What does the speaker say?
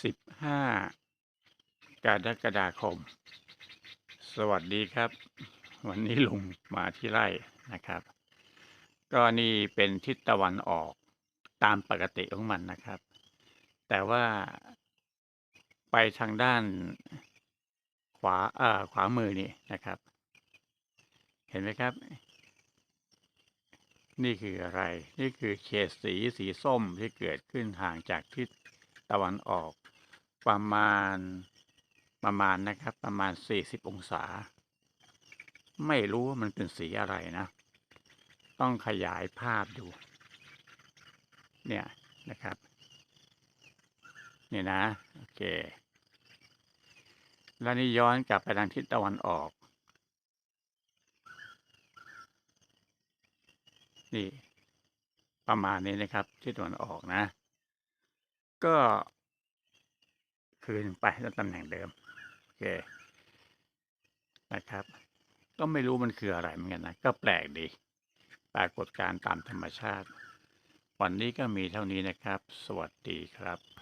สิบห้ากรกฎาคม สวัสดีครับ วันนี้ลุงมาที่ไร่นะครับ ก็นี่เป็นทิศตะวันออกตามปกติของมันนะครับ แต่ว่าไปทางด้านขวาเอ่อขวามือนี่นะครับ เห็นไหมครับ นี่คืออะไร นี่คือเฉดสีสีส้มที่เกิดขึ้นห่างจากทิศ ตะวันออกประมาณประมาณนะครับ ประมาณ 40 องศา ไม่รู้ว่ามันเป็นสีอะไรนะ ต้องขยายภาพดู เนี่ยนะครับ เนี่ยนะ โอเค แล้วนี่ย้อนกลับไปทางทิศตะวันออก นี่ ประมาณนี้นะครับ ทิศตะวันออกนะ ก็ คืนไปตำแหน่งเดิม โอเค นะครับ ก็ไม่รู้มันคืออะไรเหมือนกันนะ ก็แปลกดี ปรากฏการตามธรรมชาติ วันนี้ก็มีเท่านี้นะครับ สวัสดีครับ